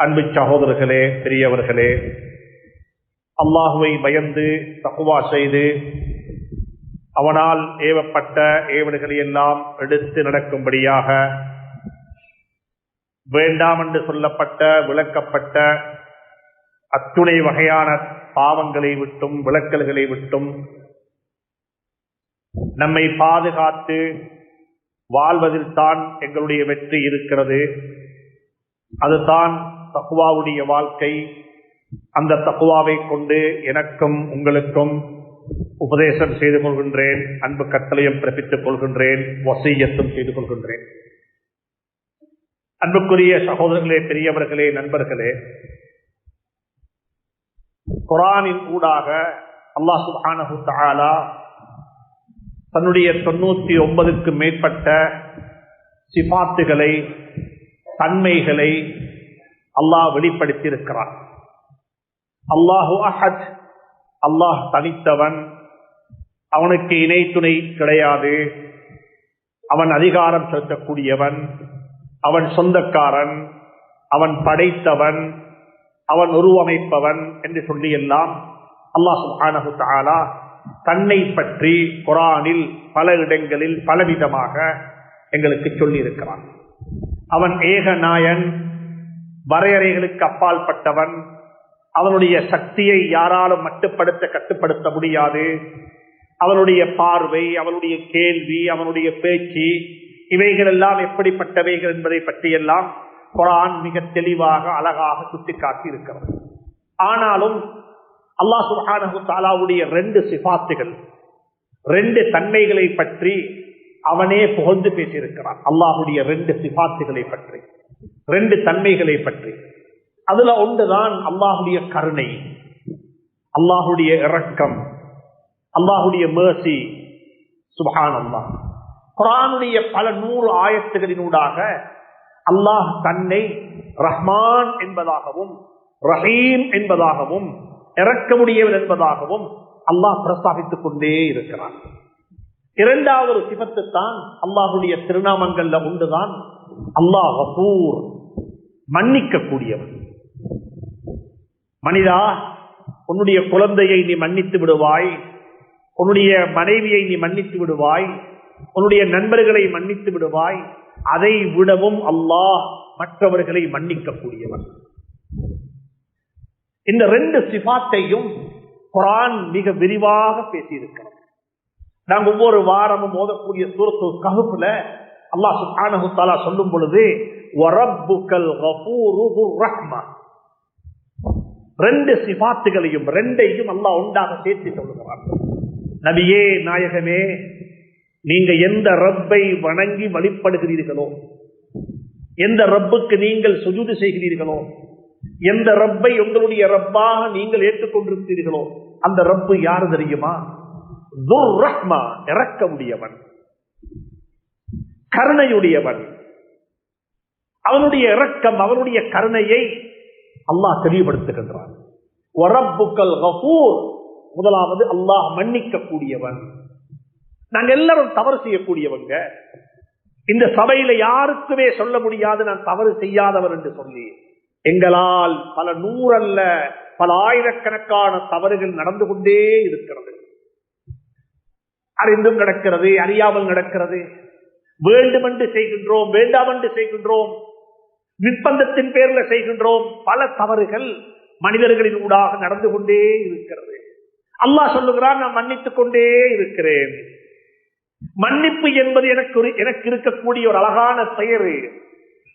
அன்பு சகோதரர்களே பெரியவர்களே அல்லாஹுவை பயந்து தகுவா செய்து அவனால் ஏவப்பட்ட ஏவல்களை எல்லாம் எடுத்து நடக்கும்படியாக வேண்டாம் என்று சொல்லப்பட்ட விளக்கப்பட்ட அத்துணை வகையான பாவங்களை விட்டும் விளக்கல்களை விட்டும் நம்மை பாதுகாத்து வாழ்வதில் தான் எங்களுடைய வெற்றி இருக்கிறது. அதுதான் தக்குவாவுடைய வாழ்க்கை அந்த தக்குவாவை கொண்டு எனக்கும் உங்களுக்கும் உபதேசம் செய்து கொள்கின்றேன் அன்பு கட்டளையும் பிறப்பித்துக் கொள்கின்றேன் வசையத்தும் செய்து கொள்கின்றேன். அன்புக்குரிய சகோதரர்களே பெரியவர்களே நண்பர்களே குரானின் ஊடாக அல்லாஹ் சுபானு தாலா தன்னுடைய தொண்ணூத்தி ஒன்பதுக்கு மேற்பட்ட சிபாத்துகளை தன்மைகளை அல்லாஹ் வெளிப்படுத்தியிருக்கிறான். அல்லாஹு அஹத். அல்லாஹ் தனித்தவன். அவனுக்கு இணை துணை கிடையாது. அவன் அதிகாரம் செலுத்தக்கூடியவன். அவன் சொந்தக்காரன். அவன் படைத்தவன். அவன் உருவமைப்பவன் என்று சொல்லி எல்லாம் அல்லாஹ் சுபானு தாலா தன்னை பற்றி குரானில் பல இடங்களில் பலவிதமாக எங்களுக்கு சொல்லியிருக்கிறான். அவன் ஏக நாயன் வரையறைகளுக்கு அப்பால் பட்டவன். அவனுடைய சக்தியை யாராலும் மட்டுப்படுத்த கட்டுப்படுத்த முடியாது. அவனுடைய பார்வை அவனுடைய கேள்வி அவனுடைய பேச்சு இவைகள் எல்லாம் எப்படிப்பட்டவைகள் என்பதை பற்றியெல்லாம் குரான் மிக தெளிவாக அழகாக சுட்டிக்காட்டி இருக்கிறது. ஆனாலும் அல்லா சுஹானு தாலாவுடைய ரெண்டு சிபாத்துகள் ரெண்டு தன்மைகளை பற்றி அவனே புகழ்ந்து பேசியிருக்கிறான். அல்லாஹுடைய ரெண்டு சிபாத்துகளை பற்றி. ரெண்டு தன்மைகளை பற்றி. அதுல ஒன்றுதான் அல்லாஹுடைய கருணை அல்லாஹுடைய இரக்கம் அல்லாஹுடைய மேசி சுபான் அல்லா குரானுடைய பல நூறு ஆயத்துகளினூடாக அல்லாஹ் தன்னை ரஹ்மான் என்பதாகவும் ரஹீம் என்பதாகவும் இறக்க முடியவன் என்பதாகவும் அல்லாஹ் பிரஸ்தாபித்துக் கொண்டே இருக்கிறான். இரண்டாவது ஒரு சிபத்து தான் அல்லாஹுடைய திருநாமங்கள்ல உண்டுதான் அல்லாஹ் மன்னிக்க கூடியவன் மனிதா உன்னுடைய குழந்தையை நீ மன்னித்து விடுவாய். உன்னுடைய மனைவியை நீ மன்னித்து விடுவாய். உன்னுடைய நண்பர்களை மன்னித்து விடுவாய். அதை விடவும் அல்லாஹ் மற்றவர்களை மன்னிக்க கூடியவன் இந்த ரெண்டு சிபாத்தையும் குரான் மிக விரிவாக பேசியிருக்கிறோம் நாங்கள் ஒவ்வொரு வாரமும் மோதக்கூடிய சூரத்து ககுப்புல அல்லாஹ் சுப்ஹானஹு சொல்லும் பொழுது ரெண்டு சிபாத்துகளையும் ரெண்டையும் அல்லா உண்டாக சேர்த்து சொல்லுகிறார் நபியே நாயகமே நீங்க எந்த ரப்பை வணங்கி வழிபடுகிறீர்களோ எந்த ரப்புக்கு நீங்கள் சுஜூது செய்கிறீர்களோ எந்த ரப்பை உங்களுடைய ரப்பாக நீங்கள் ஏற்றுக்கொண்டிருக்கிறீர்களோ அந்த ரப்பு யாரு தெரியுமா? ரஹ்மா இறக்க முடியவன் கருணையுடையவன். அவனுடைய இரக்கம் அவனுடைய கருணையை அல்லாஹ் தெளிவுபடுத்துகின்றான். முதலாவது அல்லாஹ் மன்னிக்க கூடியவன் நாங்க எல்லாரும் தவறு செய்யக்கூடியவங்க. இந்த சபையில யாருக்குமே சொல்ல முடியாது நான் தவறு செய்யாதவர் என்று சொல்லி. எங்களால் பல நூறல்ல பல ஆயிரக்கணக்கான தவறுகள் நடந்து கொண்டே இருக்கிறது. அறிந்தும் நடக்கிறது அறியாமல் நடக்கிறது. வேண்டுமென்று செய்கின்றோம் வேண்டாமென்று செய்கின்றோம். நிர்பந்தத்தின் பேர்ல செய்கின்றோம். பல தவறுகள் மனிதர்களின் ஊடாக நடந்து கொண்டே இருக்கிறது. அல்லாஹ் சொல்லுகிறான் நான் மன்னித்துக் கொண்டே இருக்கிறேன். மன்னிப்பு என்பது எனக்கு எனக்கு இருக்கக்கூடிய ஒரு அழகான பெயர்.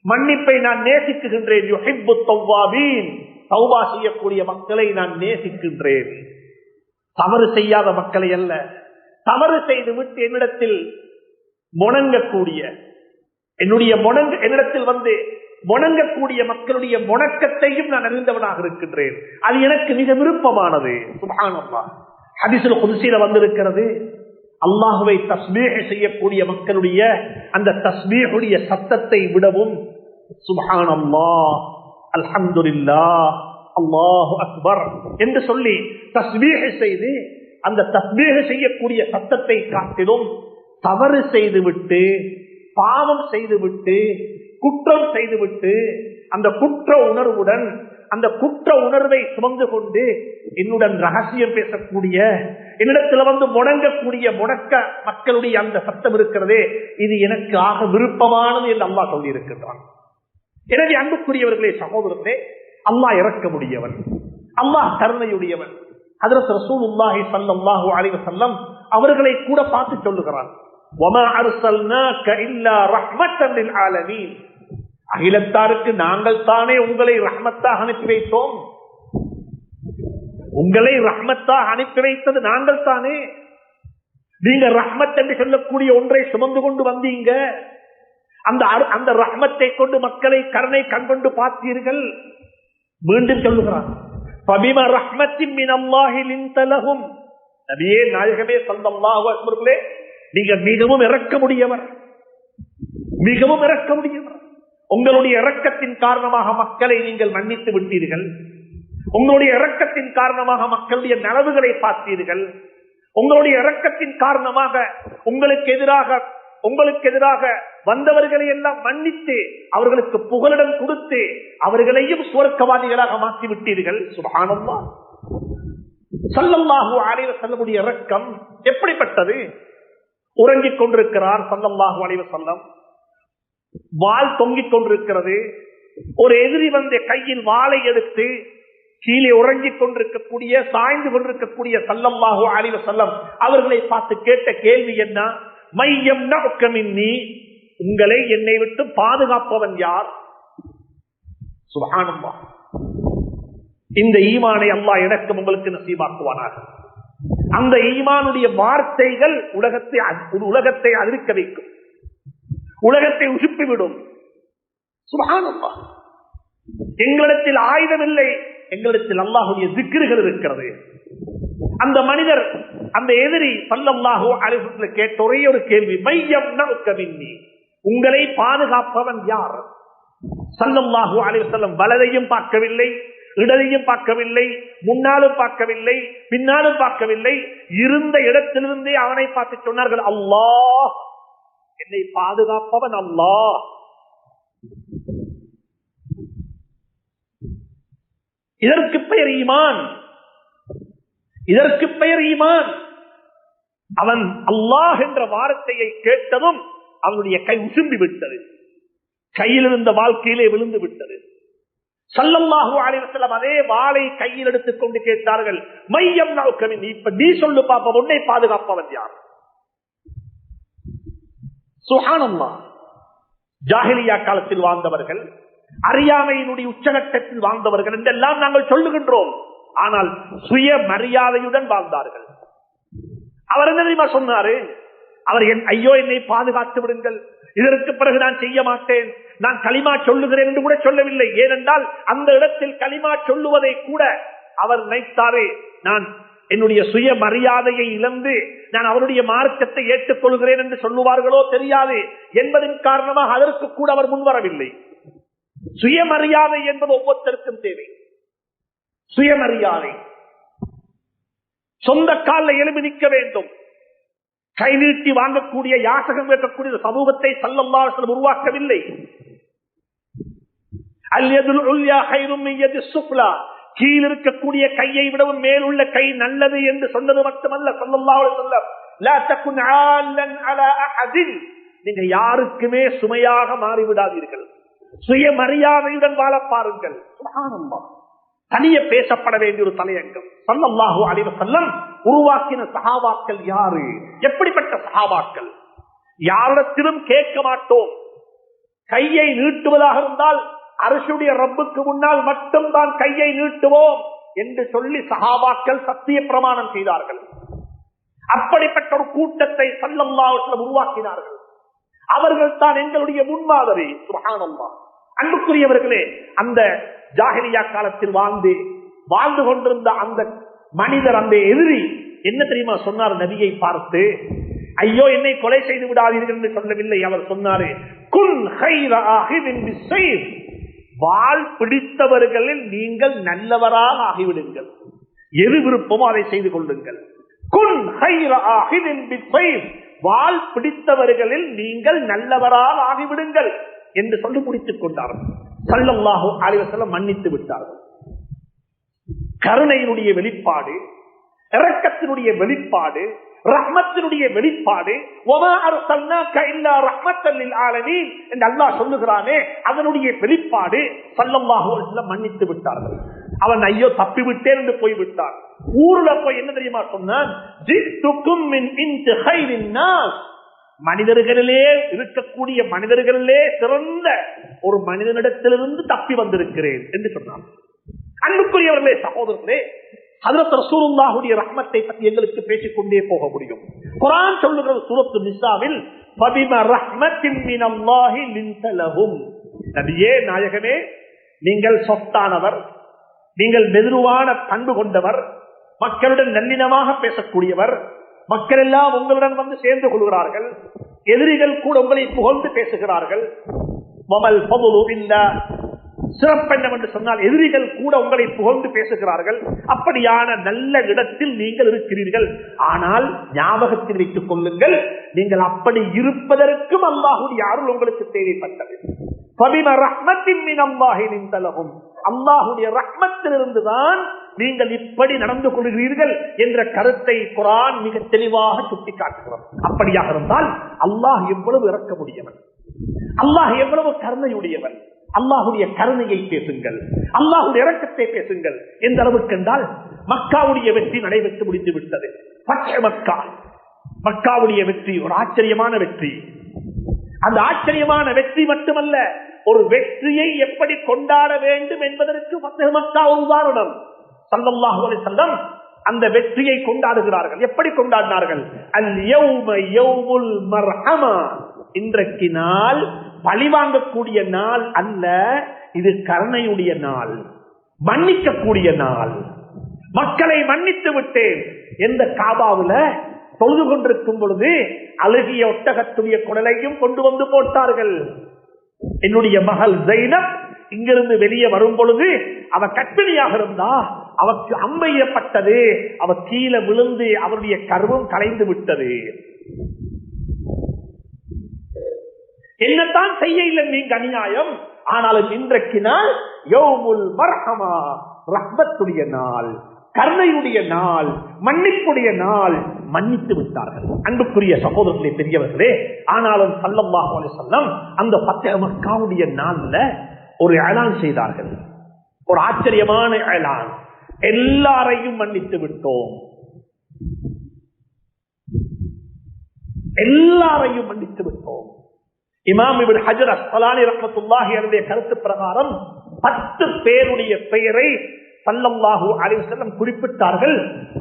மன்னிப்பை நான் நேசிக்குகின்றேன். தௌபா செய்யக்கூடிய மக்களை நான் நேசிக்கின்றேன். தவறு செய்யாத மக்களை அல்ல. தவறு செய்து விட்டு என்னிடத்தில் முணங்கக்கூடிய என்னுடைய முணங்க என்னிடத்தில் வந்து முணங்கக்கூடிய மக்களுடைய முணக்கத்தையும் நான் அறிந்தவனாக இருக்கின்றேன். அது எனக்கு மிக விருப்பமானது. சுபானம்மா ஹதிசுல குதிசையில வந்திருக்கிறது. அல்லாஹுவை தஸ்மீக செய்யக்கூடிய மக்களுடைய அந்த தஸ்மீகுடைய சத்தத்தை விடவும் சுபானம்மா அல்ஹம்துல்லா அல்லாஹு அக்பர் என்று சொல்லி தஸ்மீக செய்து அந்த தஸ்மீக செய்யக்கூடிய சத்தத்தை காட்டிலும் தவறு செய்துவிட்டு பாவம் செய்துவிட்டு குற்றம் செய்துவிட்டு அந்த குற்ற உணர்வுடன் அந்த குற்ற உணர்வை சுமந்து கொண்டு என்னுடன் ரகசியம் பேசக்கூடிய என்னிடத்துல வந்து முடங்கக்கூடிய முடக்க மக்களுடைய அந்த சத்தம் இருக்கிறதே இது எனக்கு ஆக விருப்பமானது என்று அல்லா சொல்லி இருக்கின்றான் எனவே அன்புக்குரியவர்களே சகோதரர்களே அல்லாஹ் இறக்க முடியவன் அல்லாஹ் கருணையுடையவன். அதற்கு ரசூலுல்லாஹி ஸல்லல்லாஹு அலைஹி வஸல்லம் அவர்களை கூட பார்த்து சொல்லுகிறான். வமா அர்சல்னாக இல்லா ரஹ்மத்தன் லில் ஆலமீன். அகிலத்தாருக்கு நாங்கள் தானே உங்களை ரஹ்மத்தாக அனுப்பி வைத்தோம். உங்களை ரஹ்மத்தாக அனுப்பி வைத்தது நாங்கள் தானே. நீங்க ரஹ்மத் என்று சொல்லக்கூடிய ஒன்றை சுமந்து கொண்டு வந்தீங்க. அந்த அந்த ரஹ்மத்தை கொண்டு மக்களை கருணை கண்கொண்டு பார்த்தீர்கள். மீண்டும் சொல்லுகிறான் பபிம ரஹ்மத்தின் மினல்லாஹி நபியே நாயகமே ஸல்லல்லாஹு நீங்க மிகவும் இறக்க முடியவர். மிகவும் இறக்க முடியவர். உங்களுடைய இறக்கத்தின் காரணமாக மக்களை நீங்கள் மன்னித்து விட்டீர்கள். உங்களுடைய இறக்கத்தின் காரணமாக மக்களுடைய நலவுகளை பார்த்தீர்கள். உங்களுடைய இறக்கத்தின் காரணமாக உங்களுக்கு எதிராக உங்களுக்கு எதிராக வந்தவர்களை எல்லாம் மன்னித்து அவர்களுக்கு புகலிடம் கொடுத்து அவர்களையும் சுவர்க்கவாதிகளாக மாற்றி விட்டீர்கள். சுபானம்மா சல்லல்லாஹு அலைவ செல்லமுடைய இறக்கம் எப்படிப்பட்டது? உறங்கிக் கொண்டிருக்கிறார் சல்லல்லாஹு அலைவ செல்லம் வாள் தொங்கிக் கொண்டிருக்கிறது. ஒரு எதிரி வந்த கையில் வாளை எடுத்து கீழே உறங்கிக் கொண்டிருக்கக்கூடிய சாய்ந்து கொண்டிருக்கக்கூடிய சல்லல்லாஹு அலைவ செல்லம் அவர்களை பார்த்து கேட்ட கேள்வி என்ன? மையம் நோக்கமின்னி உங்களை என்னை விட்டு பாதுகாப்பவன் யார்? சுபஹானல்லாஹ். இந்த ஈமானை அம்மா எனக்கும் உங்களுக்கு நசீபாக்குவானாக. அந்த ஈமானுடைய வார்த்தைகள் உலகத்தை அ- உலகத்தை அதிர்க்க வைக்கும். உலகத்தை உசுப்பிவிடும். சுபஹானல்லாஹ் எங்களிடத்தில் ஆயுதம் இல்லை எங்களிடத்தில் அல்லாஹுடைய திக்கிர்கள் இருக்கிறது. அந்த மனிதர் அந்த எதிரி சல்லல்லாஹு அலிஹத்துல கேட்ட ஒரே ஒரு கேள்வி மையம் நோக்கமின்னி உங்களை பாதுகாப்பவன் யார்? சல்லல்லாஹு அலிவசல்லம் வலதையும் பார்க்கவில்லை இடதையும் பார்க்கவில்லை முன்னாலும் பார்க்கவில்லை பின்னாலும் பார்க்கவில்லை. இருந்த இடத்திலிருந்தே அவனை பார்த்து சொன்னார்கள் அல்லாஹ் என்னை பாதுகாப்பவன் அல்லா இதற்கு பெயர் ஈமான். இதற்கு பெயர் ஈமான். அவன் அல்லாஹ் என்ற வார்த்தையை கேட்டதும் அவனுடைய கை உசும்பி விட்டது. கையில் இருந்த வாழ்க்கையிலே விழுந்து விட்டது. சல்லல்லாஹு அலைஹி அதே வாளை கையில் எடுத்துக் கொண்டு கேட்டார்கள் மையம் இப்ப நீ சொல்லு பாப்ப உன்னை பாதுகாப்பவன் யார்? சுஹானம்மா காலத்தில் வாழ்ந்தவர்கள் அறியாமையினுடைய உச்சகட்டத்தில் வாழ்ந்தவர்கள் என்றெல்லாம் நாங்கள் சொல்லுகின்றோம். ஆனால் சுய மரியாதையுடன் வாழ்ந்தார்கள். அவர் என்ன தெரியுமா சொன்னாரு? அவர் என் ஐயோ என்னை பாதுகாத்து விடுங்கள். இதற்கு பிறகு நான் செய்ய மாட்டேன். நான் களிமா சொல்லுகிறேன் என்று கூட சொல்லவில்லை. ஏனென்றால் அந்த இடத்தில் களிமா சொல்லுவதை கூட அவர் நினைத்தாரே. நான் என்னுடைய சுய மரியாதையை இழந்து நான் அவருடைய மார்க்கத்தை ஏற்றுக்கொள்கிறேன் என்று சொல்லுவார்களோ தெரியாது என்பதன் காரணமாக அதற்கு கூட அவர் முன்வரவில்லை. சுயமரியாதை என்பது ஒவ்வொருத்தருக்கும் தேவை. சுயமரியாதை சொந்த காலில் எழுப்பி நிற்க வேண்டும். கை நீட்டி வாங்கக்கூடிய யாசகம் கேட்கக்கூடிய சமூகத்தை சல்லல்லாசலம் உருவாக்கவில்லை. கீழ் இருக்கக்கூடிய கையை விடவும் மேலுள்ள கை நல்லது என்று சொன்னது மட்டுமல்ல சல்லல்லாஹு நீங்க யாருக்குமே சுமையாக மாறிவிடாதீர்கள். சுயமரியாதையுடன் வாழ பாருங்கள். தனிய பேசப்பட வேண்டிய ஒரு தலையங்கம். சல்லல்லாஹு அலைஹி செல்லம் உருவாக்கின சகாவாக்கள் யாரு? எப்படிப்பட்ட சகாவாக்கள் யாரிடத்திலும் கேட்க மாட்டோம். கையை நீட்டுவதாக இருந்தால் அரசுடைய ரப்புக்கு முன்னால் மட்டும்தான் கையை நீட்டுவோம் என்று சொல்லி சகாபாக்கள் சத்திய பிரமாணம் செய்தார்கள். அப்படிப்பட்ட ஒரு கூட்டத்தை சல்லல்லாஹு உருவாக்கினார்கள். அவர்கள் தான் எங்களுடைய முன்மாதிரி. சுகானம்மா அன்புக்குரியவர்களே அந்த ஜாகிரியா காலத்தில் வாழ்ந்து வாழ்ந்து கொண்டிருந்த அந்த மனிதர் அந்த எதிரி என்ன தெரியுமா சொன்னார் நதியை பார்த்து? ஐயோ என்னை கொலை செய்து விடாதீர்கள் என்று சொல்லவில்லை. அவர் சொன்னாரு குன் வாழ் வாள் பிடித்தவர்களில் நீங்கள் நல்லவராக ஆகிவிடுங்கள். எது விருப்பமோ அதை செய்து கொள்ளுங்கள். வாழ் வாள் பிடித்தவர்களில் நீங்கள் நல்லவராக ஆகிவிடுங்கள் என்று சொல்லி முடித்துக் கொண்டார்கள். சல்லல்லாஹு அலிவசல்லம் மன்னித்து விட்டார்கள். கருணையினுடைய வெளிப்பாடு இறக்கத்தினுடைய வெளிப்பாடு ரஹ்மத்தினுடைய வெளிப்பாடு என்று அல்லாஹ் சொல்லுகிறானே அதனுடைய வெளிப்பாடு சல்லல்லாஹு மன்னித்து விட்டார்கள். அவன் ஐயோ தப்பி விட்டேன் என்று போய்விட்டான். ஊர்ல போய் என்ன தெரியுமா சொன்னான்? மனிதர்களிலே இருக்கக்கூடிய மனிதர்களிலே சிறந்த ஒரு மனிதனிடத்திலிருந்து தப்பி வந்திருக்கிறேன் என்று சொன்னான். அன்புக்குரியவர்களே சகோதரர்களே ஹதரத் ரசூலுல்லாஹுடைய ரஹ்மத்தை பற்றி எங்களுக்கு பேசிக்கொண்டே போக முடியும். குரான் சொல்லுகிற சூரத்து நிசாவில் பபிம ரஹ்மத்தின் மினல்லாஹி லின்த நபியே நாயகமே நீங்கள் சொத்தானவர் நீங்கள் மெதுவான பண்பு கொண்டவர் மக்களுடன் நல்லினமாக பேசக்கூடியவர் மக்கள் எல்லாம் உங்களுடன் வந்து சேர்ந்து கொள்கிறார்கள் எதிரிகள் கூட உங்களை புகழ்ந்து பேசுகிறார்கள். மமல் சிறப்பெண்ணம் என்று சொன்னால் எதிரிகள் கூட உங்களை புகழ்ந்து பேசுகிறார்கள். அப்படியான நல்ல இடத்தில் நீங்கள் இருக்கிறீர்கள். ஆனால் ஞாபகத்தில் வைத்துக் கொள்ளுங்கள் நீங்கள் அப்படி இருப்பதற்கும் அல்லாஹுடைய யாரும் உங்களுக்கு தேவைப்பட்டது. அல்லாஹுடைய ரஹ்மத்திலிருந்துதான் நீங்கள் இப்படி நடந்து கொள்கிறீர்கள் என்ற கருத்தை குரான் மிக தெளிவாக சுட்டிக்காட்டுகிறோம் அப்படியாக இருந்தால் அல்லாஹ் எவ்வளவு இறக்க முடியவன் அல்லாஹ் எவ்வளவு கருணையுடையவன்? அல்லாஹுடைய கருணையை பேசுங்கள். அல்லாஹுடைய இறக்கத்தை பேசுங்கள். எந்த அளவுக்கு என்றால் மக்காவுடைய வெற்றி நடைபெற்று முடிந்து விட்டது. பச்சை மக்கா. மக்காவுடைய வெற்றி ஒரு ஆச்சரியமான வெற்றி. அந்த ஆச்சரியமான வெற்றி மட்டுமல்ல ஒரு வெற்றியை எப்படி கொண்டாட வேண்டும் என்பதற்கு மக்கா ஒரு உதாரணம். சல்லல்லாஹு செல்லம் அந்த வெற்றியை கொண்டாடுகிறார்கள். எப்படி கொண்டாடினார்கள்? அல் மர்ஹமா. இன்றைக்கு நாள் பழிவாங்கக்கூடிய நாள் அல்ல இது கருணையுடைய நாள் மன்னிக்கக்கூடிய நாள். மக்களை மன்னித்து விட்டேன் எந்த காபாவுல தொழுது கொண்டிருக்கும் பொழுது அழுகிய ஒட்டகத்துடைய குடலையும் கொண்டு வந்து போட்டார்கள். என்னுடைய மகள் ஜெயினப் இங்கிருந்து வெளியே வரும் பொழுது அவ கற்பிணியாக இருந்தா அவக்கு அம்பையப்பட்டது அவ கீழே விழுந்து அவருடைய கருவும் கலைந்து விட்டது. என்னத்தான் செய்ய இல்லை நீங்க அநியாயம் ஆனாலும் இன்றைக்கு நாள் யோமுல் மர்ஹமா ரஹ்மத்துடைய நாள் கருணையுடைய நாள் மன்னிப்புடைய நாள். மன்னித்து விட்டார்கள். அன்புக்குரிய சகோதரர்களே பெரியவர்களே ஆனாலும் சல்லம்பாக சொல்லம் அந்த பத்து மக்காவுடைய நாள்ல ஒரு அலான் செய்தார்கள். ஒரு ஆச்சரியமான அலான் எல்லாரையும் மன்னித்து விட்டோம். எல்லாரையும் மன்னித்து விட்டோம். இமாம் இபின் ஹஜர் அஸ்லானி ரஹமத்துல்லாஹி அவருடைய கருத்து பிரகாரம் பத்து பேருடைய பெயரை சல்லல்லாஹு அலிவசல்லம் குறிப்பிட்டார்கள்.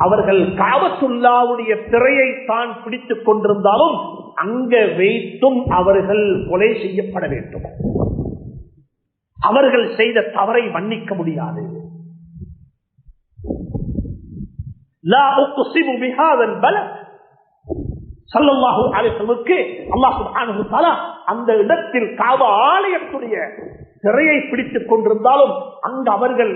அவர்கள் காவத்துல்லாவுடைய திரையை தான் பிடித்துக் கொண்டிருந்தாலும் அங்க வைத்தும் அவர்கள் கொலை செய்யப்பட வேண்டும். அவர்கள் செய்த தவறை மன்னிக்க முடியாது. லா உக்ஸிமு மிகாதன் பலத். சல்லல்லாஹு அலிசல்லுக்கு அல்லாஹ் சுப்ஹானஹு அந்த இடத்தில் காவ ஆலயத்துடைய சிறையை பிடித்துக் கொண்டிருந்தாலும் அங்கு அவர்கள்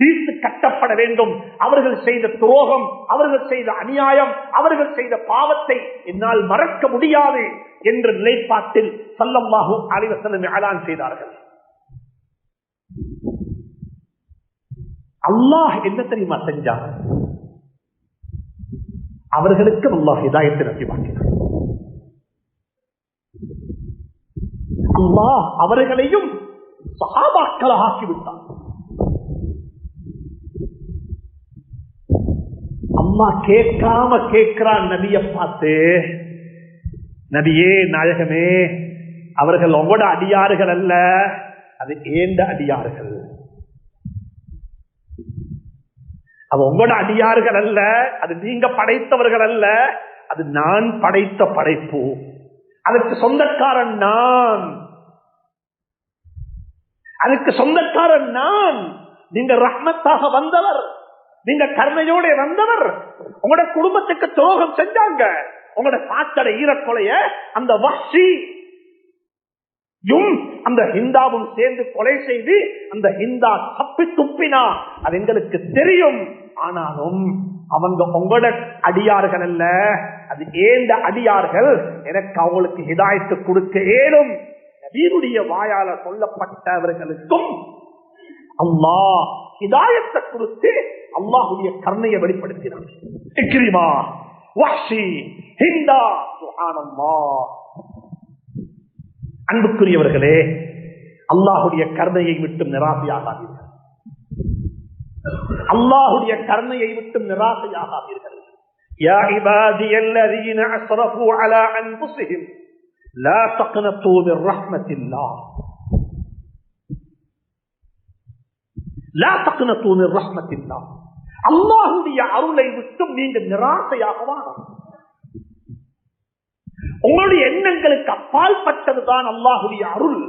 தீர்த்து கட்டப்பட வேண்டும். அவர்கள் செய்த துரோகம் அவர்கள் செய்த அநியாயம் அவர்கள் செய்த பாவத்தை என்னால் மறக்க முடியாது என்ற நிலைப்பாட்டில் சல்லல்லாஹு அலிவசல்லம் அலான் செய்தார்கள். அல்லாஹ் என்ன தெரியுமா செஞ்சார் அவர்களுக்கு அல்லாஹ் இதாயத்தை நசிவாக்கினார் அல்லாஹ் அவர்களையும் சகாபாக்களாக ஆக்கிவிட்டார் அம்மா கேட்காம கேட்கிறான் நபிய பார்த்து நபியே நாயகமே அவர்கள் உங்களோட அடியாறுகள் அல்ல அது ஏண்ட அடியாறுகள் அது உங்களோட அடியார்கள் அல்ல அது நீங்க படைத்தவர்கள் அல்ல அது நான் படைத்த படைப்பு. அதுக்கு சொந்தக்காரன் நான். அதுக்கு சொந்தக்காரன் நான். நீங்க ரஹ்மத்தாக வந்தவர் நீங்க கருணையோட வந்தவர். உங்களோட குடும்பத்துக்கு துரோகம் செஞ்சாங்க. உங்களோட சாத்தட ஈரக்கொலைய அந்த வஷி அந்த ஹிந்தாவும் சேர்ந்து கொலை செய்து அந்த ஹிந்தா தப்பி துப்பினா. அது எங்களுக்கு தெரியும். ஆனாலும் அவங்க உங்களோட அடியார்கள் அல்ல. அது ஏந்த அடியார்கள்? எனக்கு அவங்களுக்கு ஹிதாயத்து கொடுக்க ஏதும் வீருடைய வாயால சொல்லப்பட்டவர்களுக்கும் அம்மா இதாயத்தை கொடுத்து அல்லாஹுடைய கருணையை வெளிப்படுத்தினான். அன்புக்குரியவர்களே அல்லாஹுடைய கருணையை விட்டு நிராசையாகாதீர்கள். அல்லாஹுடைய கருணையை விட்டு நிராசையாகாதீர்கள் يا عبادي الذين اسرفوا على انفسهم لا تقنطوا من رحمه الله لا تقنطوا من رحمه الله அல்லாஹுடைய அருளை விட்டும் நீங்கள் நிராசையாக வாழும் உங்களுடைய எண்ணங்களுக்கு அப்பாற்பட்டதுதான் அல்லாஹுடைய அருள்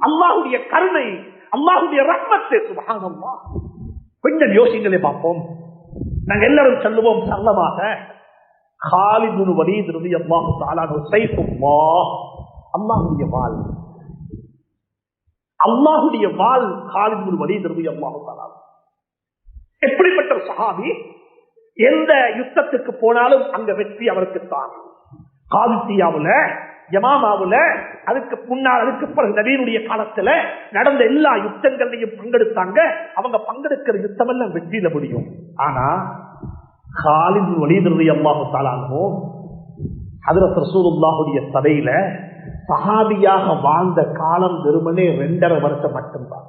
அல்லாஹுடைய கருணை அல்லாஹுடைய ரத்னத்தை சுபகானம்மா கொஞ்சம் யோசிங்களை பார்ப்போம். நாங்க எல்லாரும் சொல்லுவோம் சல்லமாக காலிதுனு வலீது அல்லாஹு தாலானு சைஃபுல்லா அல்லாஹுடைய வால் அல்லாஹுடைய வால் காலிதுனு வலீது அல்லாஹு தாலானு எப்படிப்பட்ட சஹாபி எந்த யுத்தத்துக்கு போனாலும் அங்க வெற்றி அவருக்குத்தான் காதித்தியாவுல ஜமாமாவுல அதுக்கு முன்னால் அதுக்கு பிறகு நவீனுடைய காலத்துல நடந்த எல்லா யுத்தங்கள்லையும் பங்கெடுத்தாங்க. அவங்க பங்கெடுக்கிற யுத்தம் எல்லாம் வெற்றியில முடியும். ஆனா காலின் வலிதிருதி அம்மாவு தாலானோ ஹதரத் ரசூலுல்லாஹுடைய சபையில சஹாபியாக வாழ்ந்த காலம் வெறுமனே ரெண்டரை வருஷம் மட்டும்தான்.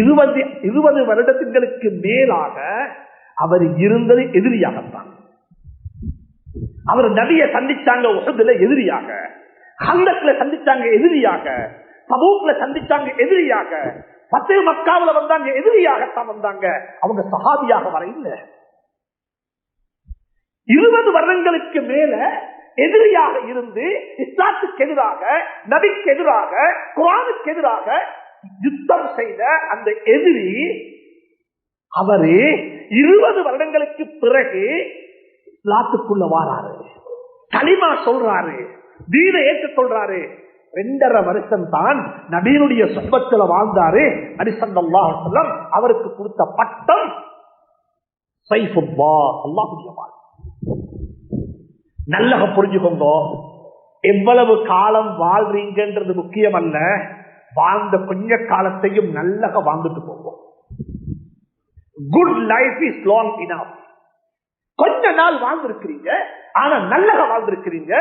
இருபது இருபது வருடத்திற்கு மேலாக அவர் இருந்தது எதிரியாகத்தான். அவர் நபியை சந்திச்சாங்க உசதுல எதிரியாக. ஹந்தக்ல சந்திச்சாங்க எதிரியாக. சபூக்ல சந்திச்சாங்க எதிரியாக. பத்து மக்காவில வந்தாங்க எதிரியாகத்தான் வந்தாங்க. அவங்க சகாதியாக வர இல்லை இருபது வருடங்களுக்கு மேல எதிரியாக இருந்து இஸ்லாத்துக்கு எதிராக நபிக்கு எதிராக குரானுக்கு எதிராக யுத்தம் செய்த அந்த எதிரி அவரு இருபது வருடங்களுக்கு பிறகு இஸ்லாத்துக்குள்ள வாராரு. களிமா சொல்றாரு. தீன ஏற்றுக் கொள்றாரு. ரெண்டரை வருஷம் தான் நபீனுடைய சொப்பத்துல வாழ்ந்தாரு. அரிசந்தம் அவருக்கு கொடுத்த பட்டம் நல்லக புரிஞ்சுக்கோங்க. எவ்வளவு காலம் வாழ்றீங்கன்றது முக்கியம் அல்ல வாழ்ந்த கொஞ்ச காலத்தையும் நல்லக வாழ்ந்துட்டு போவோம். Good life is long enough கொஞ்ச நாள் வாழ்ந்திருக்கிறீங்க ஆனா நல்லக வாழ்ந்திருக்கிறீங்க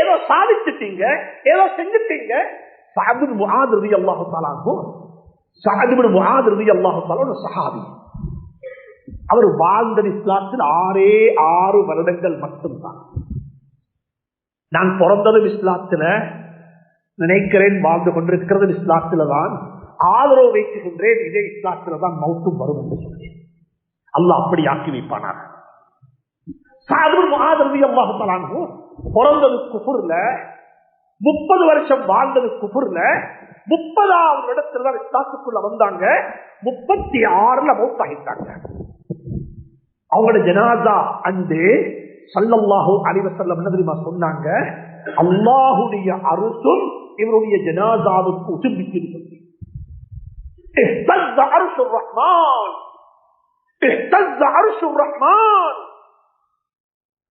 ஏதோ சாதிச்சுட்டீங்க ஏதோ செஞ்சுட்டீங்க. சாதிபு முகாதிருதி அல்லாஹு தாலாகும் சாதிபு முகாதிருதி அல்லாஹு தாலா சஹாபி. அவர் வாழ்ந்த இஸ்லாத்தில் ஆறே ஆறு வருடங்கள் மட்டும்தான். நான் பிறந்ததும் இஸ்லாத்துல நினைக்கிறேன் வாழ்ந்து கொண்டிருக்கிறது இஸ்லாத்துல தான் ஆதரவு வைக்குகின்றேன் இதே இஸ்லாத்துல தான் மௌத்தும் வரும் என்று சொன்னேன். அல்ல அப்படி ஆக்கி வைப்பானார் பிறந்தது குபுர்ல முப்பது வருஷம் வாழ்ந்தது குபுர்ல முப்பதாவது இடத்துல தான் இஸ்லாத்துக்குள்ள வந்தாங்க. முப்பத்தி ஆறுல மௌத்தாகிட்டாங்க. அவங்களோட ஜனாதா அன்று சல்லல்லாஹு அலிவசல்லம் என்ன தெரியுமா சொன்னாங்க? அல்லாஹுடைய அரசும் இவருடைய ஜனாதாவுக்கு உசுப்பிச்சு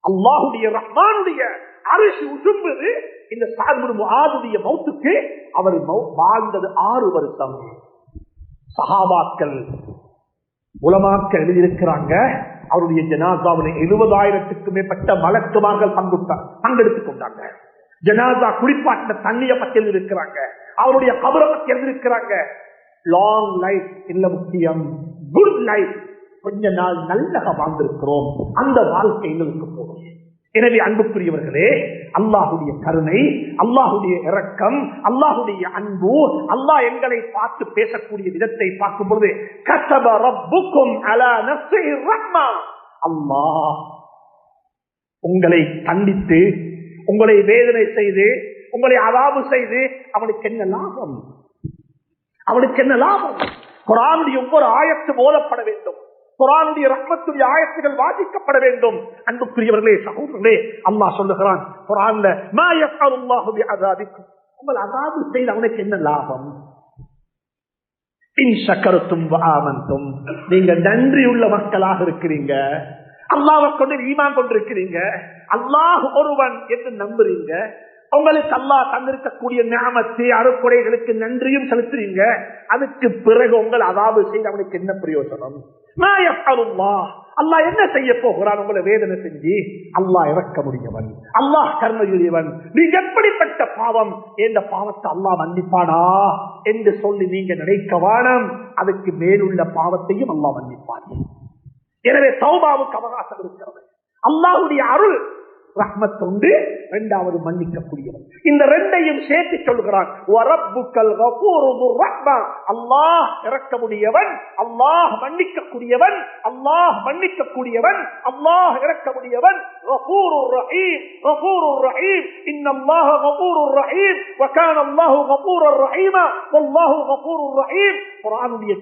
அல்லாஹுடைய ரஹ்மானுடைய அரிசி உசும்பது. இந்த சார்பு ஆதுடைய மௌத்துக்கு அவர் வாழ்ந்தது ஆறு வருஷம். சஹாபாக்கள் உலமாக்கள் எழுதியிருக்கிறாங்க. அவருடைய ஜனாசாவில் எழுபதாயிரத்துக்கு மேற்பட்ட மலக்குமார்கள் பங்குட்டார் பங்கெடுத்துக் கொண்டாங்க. ஜனாசா குளிப்பாட்டின தண்ணிய பத்தி எழுதியிருக்கிறாங்க. அவருடைய கபரை பத்தி எழுதியிருக்கிறாங்க. லாங் லைஃப் இல்ல முக்கியம். குட் லைஃப் கொஞ்ச நாள் நல்லக வாழ்ந்திருக்கிறோம். அந்த வாழ்க்கை எங்களுக்கு போகும் எனவே அன்புக்குரியவர்களே அல்லாஹுடைய கருணை அல்லாஹுடைய இரக்கம் அல்லாஹுடைய அன்பு அல்லாஹ் எங்களை பார்த்து பேசக்கூடிய விதத்தை பார்க்கும்போது கசப ரப்புக்கும் அல்லாஹ் உங்களை கண்டித்து உங்களை வேதனை செய்து உங்களை அவாபு செய்து அவனுக்கு என்ன லாபம்? அவனுக்கு என்ன லாபம்? குரானுடைய ஒவ்வொரு ஆயத்து போதப்பட வேண்டும். குரானுடைய ரத்னத்துடைய ஆயத்துகள் வாசிக்கப்பட வேண்டும். அன்புக்குரியவர்களே சகோதரர்களே அல்லாஹ் சொல்லுகிறான் குரான்ல உங்கள் அதாவது செய்த அவனுக்கு என்ன லாபம்? பின் சக்கரத்தும் ஆமந்தும் நீங்க நன்றி உள்ள மக்களாக இருக்கிறீங்க. அல்லாவை கொண்டு ஈமான் கொண்டிருக்கிறீங்க. அல்லாஹ் ஒருவன் என்று நம்புறீங்க. உங்களுக்கு அல்லாஹ் தந்திருக்கக்கூடிய ஞாபத்து அறுக்குறைகளுக்கு நன்றியும் செலுத்துறீங்க. அதுக்கு பிறகு உங்கள் அதாவது செய்து அவனுக்கு என்ன பிரயோஜனம்? அல்லாஹ் என்ன செய்ய போகிறான்? உங்களை வேதனை செஞ்சு அல்லாஹ் இறக்க முடியவன் அல்லாஹ் கர்மயுரியவன் நீங்க எப்படிப்பட்ட பாவம்? இந்த பாவத்தை அல்லாஹ் மன்னிப்பானா? என்று சொல்லி நீங்க நினைக்க வானம் அதுக்கு மேலுள்ள பாவத்தையும் அல்லாஹ் மன்னிப்பான். எனவே சௌபாவுக்கு அவகாசம் இருக்கிறது. அல்லாஹுடைய அருள் ரஹ்மத் உண்டு இரண்டாவது மன்னிக்கக்கூடியவர். இந்த ரெண்டையும் சேர்த்து சொல்கிறான் அல்லாஹ் இறக்கமுடியவன் அல்லாஹ் மன்னிக்கக்கூடியவன் அல்லாஹ் மன்னிக்கக்கூடியவன் அல்லாஹ் இறக்கக்கூடியவன்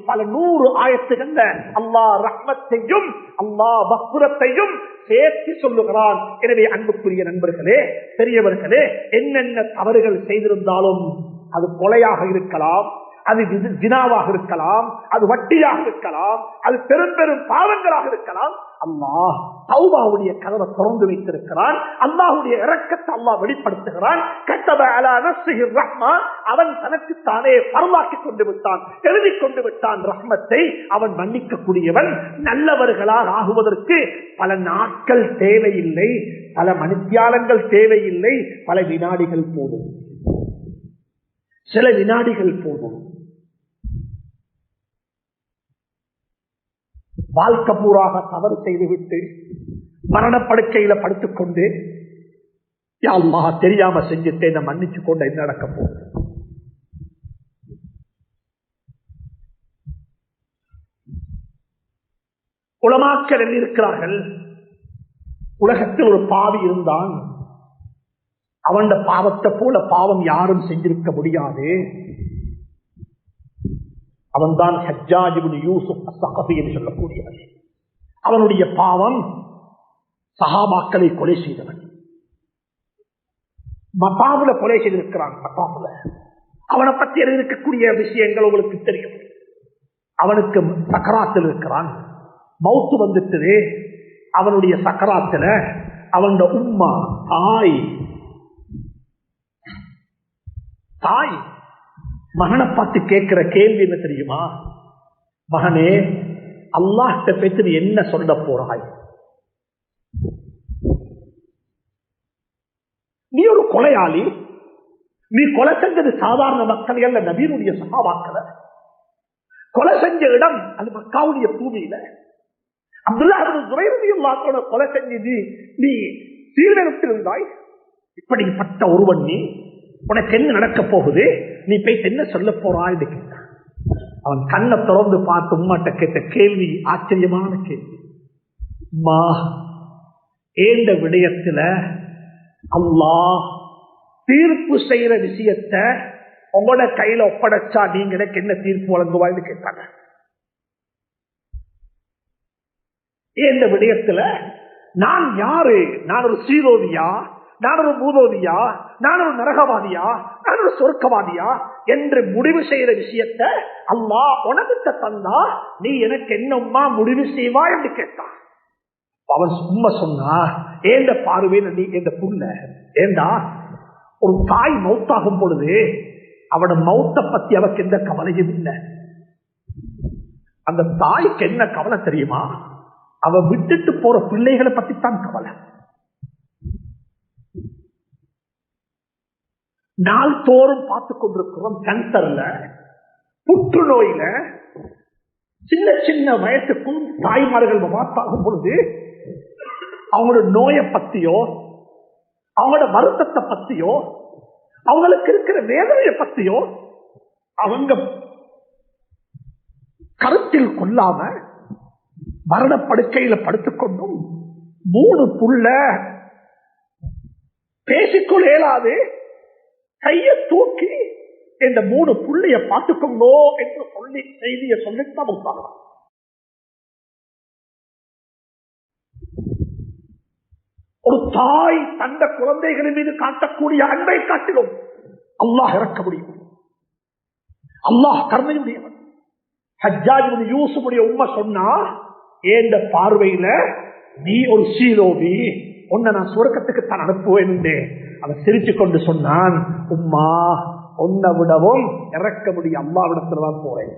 பல நூறு ஆயத்துகள்ல அல்லாஹ் ரஹ்மத்தையும் அல்லாஹ் பக்புரத்தையும் சேர்த்து சொல்லுகிறான். எனவே அன்புக்குரிய நண்பர்களே பெரியவர்களே என்னென்ன தவறுகள் செய்திருந்தாலும் அது கொலையாக இருக்கலாம் அது ஜினாவாக இருக்கலாம் அது வட்டியாக இருக்கலாம் அது பெரும் பெரும் பாவங்களாக இருக்கலாம். அல்லாஹ் சௌபாவுடைய கதவை திறந்து வைத்திருக்கிறான். அல்லாஹுடைய இறக்கத்தை அல்லாஹ் வெளிப்படுத்துகிறான். கட்டப அலா நஸ்ஸிஹிர் ரஹ்மா அவன் தனக்குத்தானே பரவாக்கி கொண்டு விட்டான். எழுதி கொண்டு விட்டான் ரஹ்மத்தை. அவன் மன்னிக்கக்கூடியவன் நல்லவர்களால் ஆகுவதற்கு பல நாட்கள் தேவையில்லை. பல மணித்தியாலங்கள் தேவையில்லை பல வினாடிகள் போதும். சில வினாடிகள் போதும். வாழ்க்கை பூராக தவறு செய்துவிட்டு மரணப்படுக்கையில படுத்துக் கொண்டு யாழ்மா தெரியாம செஞ்சுட்டேன் மன்னிச்சு கொண்டு என்ன நடக்க போகுது? உலமாக்கள் இருக்கிறார்கள்? உலகத்தில் ஒரு பாவி இருந்தான். அவன் பாவத்தை போல பாவம் யாரும் செஞ்சிருக்க முடியாது. அவன்தான் ஹஜ்ஜாஜிபுன் யூசுப் அசகபி என்று சொல்லக்கூடியவன். அவனுடைய பாவம் சஹாபாக்களை கொலை செய்தவன். மத்தாவுல கொலை செய்திருக்கிறான் மத்தாவுல. அவனை பற்றி இருக்கக்கூடிய விஷயங்கள் உங்களுக்கு தெரியும். அவனுக்கு சக்கராத்தில் இருக்கிறான். மவுத்து வந்துட்டு அவனுடைய சக்கராத்துல அவனோட உம்மா தாய். தாய். மகனை பார்த்து கேட்கிற கேள்வி என்ன தெரியுமா? மகனே அல்லாஹ்ட பேத்து நீ என்ன சொல்ல போறாய்? நீ ஒரு கொலையாளி. நீ கொலை செஞ்சது சாதாரண மக்கள் அல்ல நபீனுடைய சகாவாக்கல கொலை செஞ்ச இடம் அது மக்காவுடைய பூமியில. அப்துல்லா கொலை செஞ்சது. நீ சீர்திருத்திருந்தாய் இப்படிப்பட்ட ஒருவன் நீ உனக்கு என்ன நடக்க போகுது? நீ போய் என்ன சொல்ல போறான்னு கேட்டான். அவன் கண்ணை திறந்து பார்த்து உம்மாட்ட கேட்ட கேள்வி ஆச்சரியமான கேள்வி. மா ஏந்த விடயத்துல அல்லாஹ் தீர்ப்பு செய்யற விஷயத்த உங்களோட கையில ஒப்படைச்சா நீங்க எனக்கு என்ன தீர்ப்பு வழங்குவாய்னு கேட்டாங்க. இந்த விடயத்துல நான் யாரு? நான் ஒரு சீரோதியா நான் ஒரு பூதோதியா நான் ஒரு நரகவாதியா? நான் ஒரு சொர்க்கவாதியா? என்று முடிவு செய்யற விஷயத்த அல்லா உனக்கு தந்தா நீ எனக்கு என்னம்மா முடிவு செய்வா என்று கேட்டான். அவன் சும்மா சொன்னா ஏந்த பார்வையில் நீ? எந்த புண்ண. ஏண்டா? ஒரு தாய் மௌத்தாகும் பொழுது அவட மௌத்த பத்தி அவக்கு எந்த கவலையும் இல்லை. அந்த தாய்க்கு என்ன கவலை தெரியுமா? அவ விட்டுட்டு போற பிள்ளைகளை பத்தி தான் கவலை. நாள் தோறும் பார்த்து கொண்டிருக்கிறோம் கேன்சர்ல புற்றுநோயில சின்ன சின்ன வயசுக்கும் தாய்மார்கள் மாத்தாகும் பொழுது அவங்களோட நோயை பத்தியோ அவங்களோட வருத்தத்தை பத்தியோ அவங்களுக்கு இருக்கிற வேதனையை பத்தியோ அவங்க கருத்தில் கொள்ளாம மரண படுக்கையில படுத்துக்கொண்டும். மூணு புள்ள. பேசிக்கொள்ள இயலாது கைய தூக்கி இந்த மூணு புள்ளைய பார்த்துக்கொண்டோ என்று சொல்லி செய்தியை சொல்லித்தான் உட்காரலாம் ஒரு தாய் தந்த குழந்தைகளின் மீது காட்டக்கூடிய அன்பை காட்டிலும் அல்லாஹ் இறக்க முடியும். அல்லாஹ் கருணையுடையவன். ஹஜ்ஜாஜ் யூசுடைய உண்மை சொன்னா ஏந்த பார்வையில நீ ஒரு சீலோபி உன்னை நான் சுரக்கத்துக்கு தான் அனுப்புவேன் அவன் சிரிச்சு கொண்டு சொன்னான் உம்மா உன்னை விடவும் இறக்க முடிய அம்மாவிடத்துல தான் போறேன்.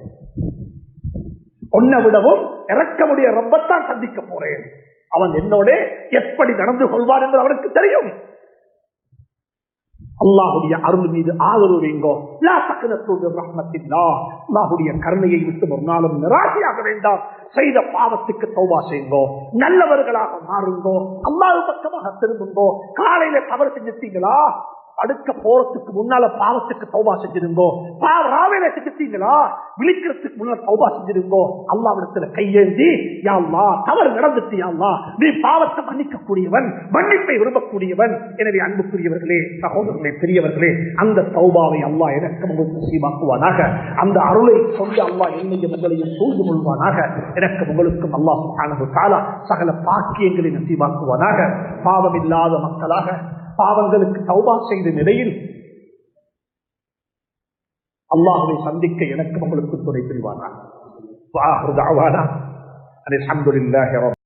உன்னை விடவும் இறக்க முடிய ரப்பத்தான் சந்திக்க போறேன். அவன் என்னோட எப்படி நடந்து கொள்வான் என்று அவனுக்கு தெரியும். அல்லாஹுடைய அருள் மீது ஆதரவு வைங்கோ. அல்லாஹுடைய கருணையை விட்டு ஒரு நாளும் நிராசையாக வேண்டாம். செய்த பாவத்துக்கு தௌபா செய்யுங்கோ நல்லவர்களாக மாறுங்கோ. அல்லாஹ் பக்கமாக திரும்புங்கோ. காலையில தவறு செஞ்சிட்டீங்களா? அடுக்க போறதுக்கு முன்னால பாவத்துக்கு தௌபா செஞ்சிருந்தோ பாவ செஞ்சிட்டீங்களா விழிக்கிறதுக்கு முன்னால தௌபா செஞ்சிருந்தோ அல்லாவிடத்துல கையேந்தி யாழ்லா தவறு நடந்துட்டு யாழ்லா நீ பாவத்தை மன்னிக்க கூடியவன் மன்னிப்பை விரும்பக்கூடியவன். எனவே அன்புக்குரியவர்களே சகோதரர்களே பெரியவர்களே அந்த தௌபாவை அல்லாஹ் எனக்கு உங்களுக்கு சீமாக்குவானாக அந்த அருளை சொல்லி அல்லா என்னையும் உங்களையும் சூழ்ந்து கொள்வானாக. எனக்கு உங்களுக்கும் அல்லாஹ் சுப்ஹானஹு சகல பாக்கியங்களை நசீமாக்குவானாக பாவம் இல்லாத மக்களாக பாவங்களுக்கு சௌபா செய்த நிலையில் அல்லாஹுவை சந்திக்க எனக்கு உங்களுக்கு துணை புரிவானா? வாஹு தாவானா